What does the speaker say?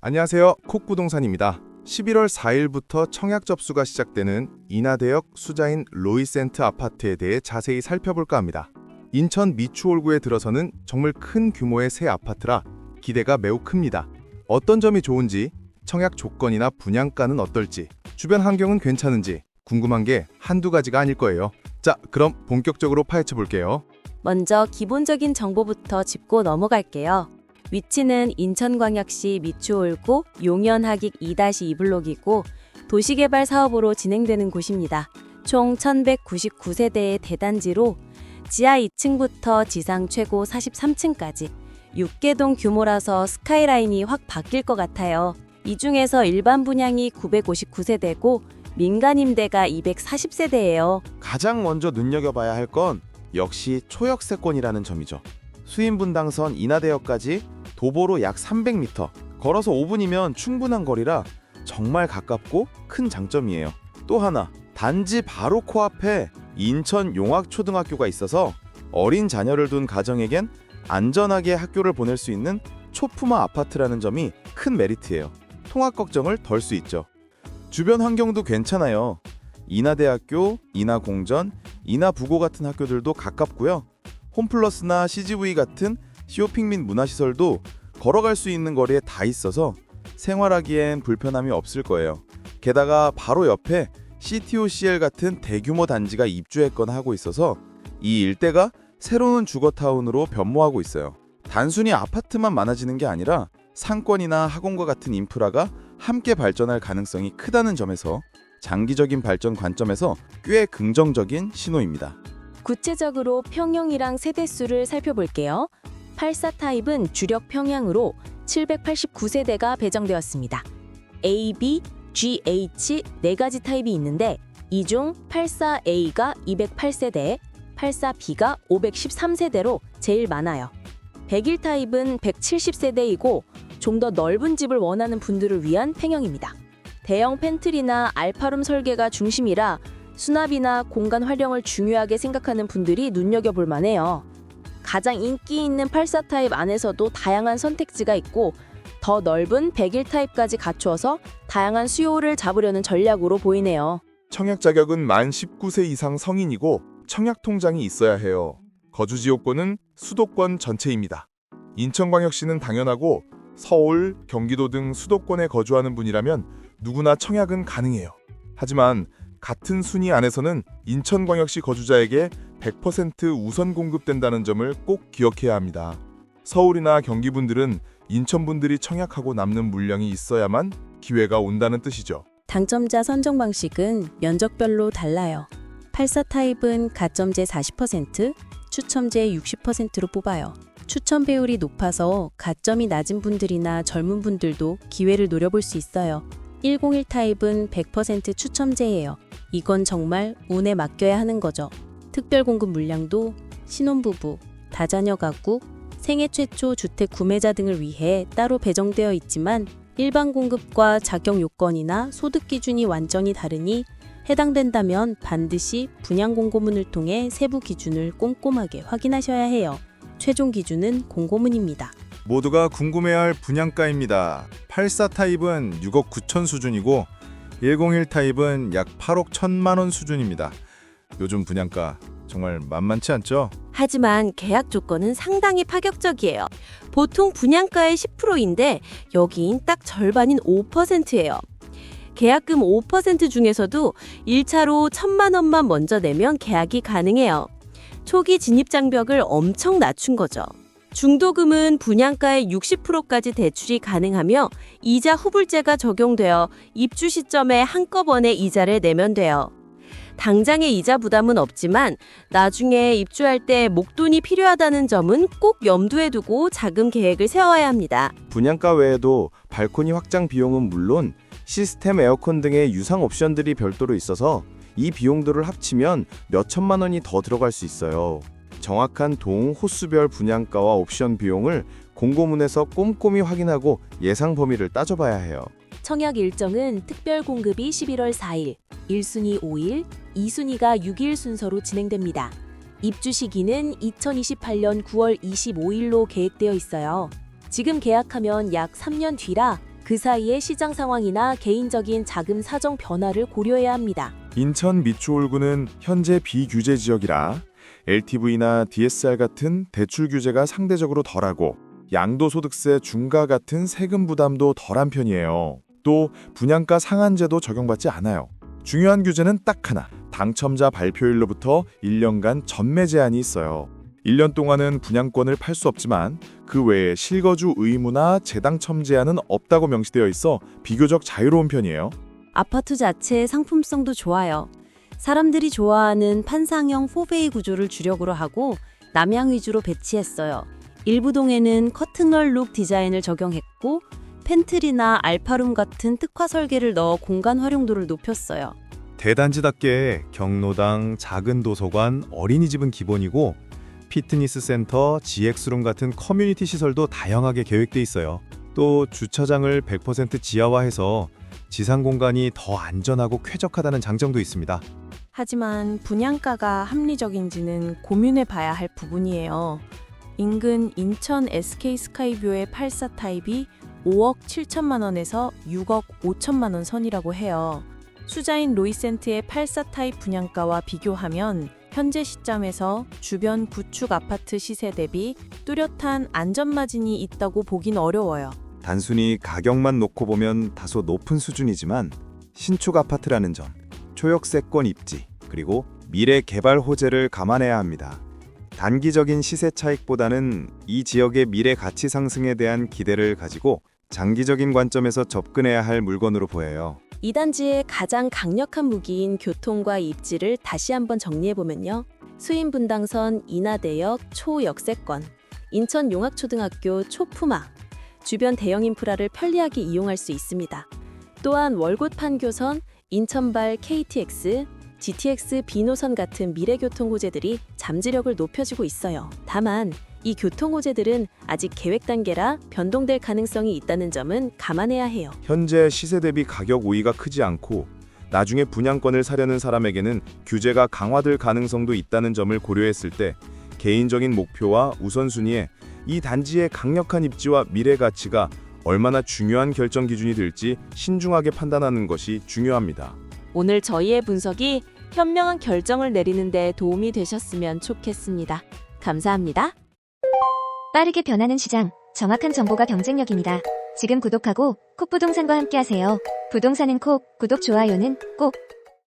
안녕하세요. 콕부동산입니다. 11월 4일부터 청약 접수가 시작되는 인하대역 수자인 로이센트 아파트에 대해 자세히 살펴볼까 합니다. 인천 미추홀구에 들어서는 정말 큰 규모의 새 아파트라 기대가 매우 큽니다. 어떤 점이 좋은지, 청약 조건이나 분양가는 어떨지, 주변 환경은 괜찮은지 궁금한 게 한두 가지가 아닐 거예요. 자, 그럼 본격적으로 파헤쳐 볼게요. 먼저 기본적인 정보부터 짚고 넘어갈게요. 위치는 인천광역시 미추홀구 용현하객 2-2블록이고 도시개발 사업으로 진행되는 곳입니다. 총 1199세대의 대단지로 지하 2층부터 지상 최고 43층까지 6개동 규모라서 스카이라인이 확 바뀔 것 같아요. 이 중에서 일반 분양이 959세대고 민간 임대가 240세대예요. 가장 먼저 눈여겨봐야 할 건 역시 초역세권이라는 점이죠. 수인분당선 인하대역까지 도보로 약 300m, 걸어서 5분이면 충분한 거리라 정말 가깝고 큰 장점이에요. 또 하나, 단지 바로 코앞에 인천 용학초등학교가 있어서 어린 자녀를 둔 가정에겐 안전하게 학교를 보낼 수 있는 초품화 아파트라는 점이 큰 메리트예요. 통학 걱정을 덜 수 있죠. 주변 환경도 괜찮아요. 인하대학교, 인하공전, 인하부고 같은 학교들도 가깝고요. 홈플러스나 CGV 같은 쇼핑 및 문화시설도 걸어갈 수 있는 거리에 다 있어서 생활하기엔 불편함이 없을 거예요. 게다가 바로 옆에 CTOCL 같은 대규모 단지가 입주했거나 하고 있어서 이 일대가 새로운 주거타운으로 변모하고 있어요. 단순히 아파트만 많아지는 게 아니라 상권이나 학원과 같은 인프라가 함께 발전할 가능성이 크다는 점에서 장기적인 발전 관점에서 꽤 긍정적인 신호입니다. 구체적으로 평형이랑 세대수를 살펴볼게요. 84 타입은 주력 평형으로 789세대가 배정되었습니다. A, B, G, H 네 가지 타입이 있는데 이 중 84A가 208세대, 84B가 513세대로 제일 많아요. 101 타입은 170세대이고 좀 더 넓은 집을 원하는 분들을 위한 평형입니다. 대형 팬트리나 알파룸 설계가 중심이라 수납이나 공간 활용을 중요하게 생각하는 분들이 눈여겨볼 만해요. 가장 인기 있는 84 타입 안에서도 다양한 선택지가 있고 더 넓은 101 타입까지 갖추어서 다양한 수요를 잡으려는 전략으로 보이네요. 청약 자격은 만 19세 이상 성인이고 청약 통장이 있어야 해요. 거주지 요건은 수도권 전체입니다. 인천광역시는 당연하고 서울, 경기도 등 수도권에 거주하는 분이라면 누구나 청약은 가능해요. 하지만 같은 순위 안에서는 인천광역시 거주자에게 100% 우선 공급된다는 점을 꼭 기억해야 합니다. 서울이나 경기 분들은 인천 분들이 청약하고 남는 물량이 있어야만 기회가 온다는 뜻이죠. 당첨자 선정 방식은 면적별로 달라요. 84 타입은 가점제 40%, 추첨제 60%로 뽑아요. 추첨 배율이 높아서 가점이 낮은 분들이나 젊은 분들도 기회를 노려볼 수 있어요. 101 타입은 100% 추첨제예요. 이건 정말 운에 맡겨야 하는 거죠. 특별 공급 물량도 신혼부부, 다자녀 가구, 생애 최초 주택 구매자 등을 위해 따로 배정되어 있지만 일반 공급과 자격 요건이나 소득 기준이 완전히 다르니 해당된다면 반드시 분양 공고문을 통해 세부 기준을 꼼꼼하게 확인하셔야 해요. 최종 기준은 공고문입니다. 모두가 궁금해할 분양가입니다. 84 타입은 6억 9천 수준이고 101 타입은 약 8억 1천만 원 수준입니다. 요즘 분양가 정말 만만치 않죠? 하지만 계약 조건은 상당히 파격적이에요. 보통 분양가의 10%인데 여긴 딱 절반인 5%예요. 계약금 5% 중에서도 1차로 1천만 원만 먼저 내면 계약이 가능해요. 초기 진입 장벽을 엄청 낮춘 거죠. 중도금은 분양가의 60%까지 대출이 가능하며 이자 후불제가 적용되어 입주 시점에 한꺼번에 이자를 내면 돼요. 당장의 이자 부담은 없지만 나중에 입주할 때 목돈이 필요하다는 점은 꼭 염두에 두고 자금 계획을 세워야 합니다. 분양가 외에도 발코니 확장 비용은 물론 시스템 에어컨 등의 유상 옵션들이 별도로 있어서 이 비용들을 합치면 몇 천만 원이 더 들어갈 수 있어요. 정확한 동 호수별 분양가와 옵션 비용을 공고문에서 꼼꼼히 확인하고 예상 범위를 따져봐야 해요. 청약 일정은 특별 공급이 11월 4일, 1순위 5일, 2순위가 6일 순서로 진행됩니다. 입주 시기는 2028년 9월 25일로 계획되어 있어요. 지금 계약하면 약 3년 뒤라 그 사이에 시장 상황이나 개인적인 자금 사정 변화를 고려해야 합니다. 인천 미추홀구는 현재 비규제 지역이라 LTV나 DSR 같은 대출 규제가 상대적으로 덜하고 양도소득세 중과 같은 세금 부담도 덜한 편이에요. 또 분양가 상한제도 적용받지 않아요. 중요한 규제는 딱 하나. 당첨자 발표일로부터 1년간 전매 제한이 있어요. 1년 동안은 분양권을 팔 수 없지만 그 외에 실거주 의무나 재당첨 제한은 없다고 명시되어 있어 비교적 자유로운 편이에요. 아파트 자체의 상품성도 좋아요. 사람들이 좋아하는 판상형 4베이 구조를 주력으로 하고 남향 위주로 배치했어요. 일부 동에는 커튼럴 룩 디자인을 적용했고 팬트리나 알파룸 같은 특화 설계를 넣어 공간 활용도를 높였어요. 대단지답게 경로당, 작은 도서관, 어린이집은 기본이고 피트니스 센터, GX룸 같은 커뮤니티 시설도 다양하게 계획돼 있어요. 또 주차장을 100% 지하화해서 지상 공간이 더 안전하고 쾌적하다는 장점도 있습니다. 하지만 분양가가 합리적인지는 고민해 봐야 할 부분이에요. 인근 인천 SK 스카이뷰의 84 타입이 5억 7천만 원에서 6억 5천만 원 선이라고 해요. 수자인 로이센트의 84 타입 분양가와 비교하면 현재 시점에서 주변 구축 아파트 시세 대비 뚜렷한 안전 마진이 있다고 보긴 어려워요. 단순히 가격만 놓고 보면 다소 높은 수준이지만 신축 아파트라는 점, 초역세권 입지, 그리고 미래 개발 호재를 감안해야 합니다. 단기적인 시세 차익보다는 이 지역의 미래 가치 상승에 대한 기대를 가지고 장기적인 관점에서 접근해야 할 물건으로 보여요. 이 단지의 가장 강력한 무기인 교통과 입지를 다시 한번 정리해보면요. 수인 분당선 인하대역 초역세권, 인천 용학초등학교 초품화, 주변 대형 인프라를 편리하게 이용할 수 있습니다. 또한 월곶 판 교선, 인천발 KTX, GTX 비노선 같은 미래 교통 호재들이 잠재력을 높여주고 있어요. 다만 이 교통 호재들은 아직 계획 단계라 변동될 가능성이 있다는 점은 감안해야 해요. 현재 시세 대비 가격 우위가 크지 않고 나중에 분양권을 사려는 사람에게는 규제가 강화될 가능성도 있다는 점을 고려했을 때 개인적인 목표와 우선순위에 이 단지의 강력한 입지와 미래 가치가 얼마나 중요한 결정 기준이 될지 신중하게 판단하는 것이 중요합니다. 오늘 저희의 분석이 현명한 결정을 내리는 데 도움이 되셨으면 좋겠습니다. 감사합니다. 빠르게 변하는 시장, 정확한 정보가 경쟁력입니다. 지금 구독하고 콕 부동산과 함께하세요. 부동산은 콕, 구독, 좋아요는 꼭.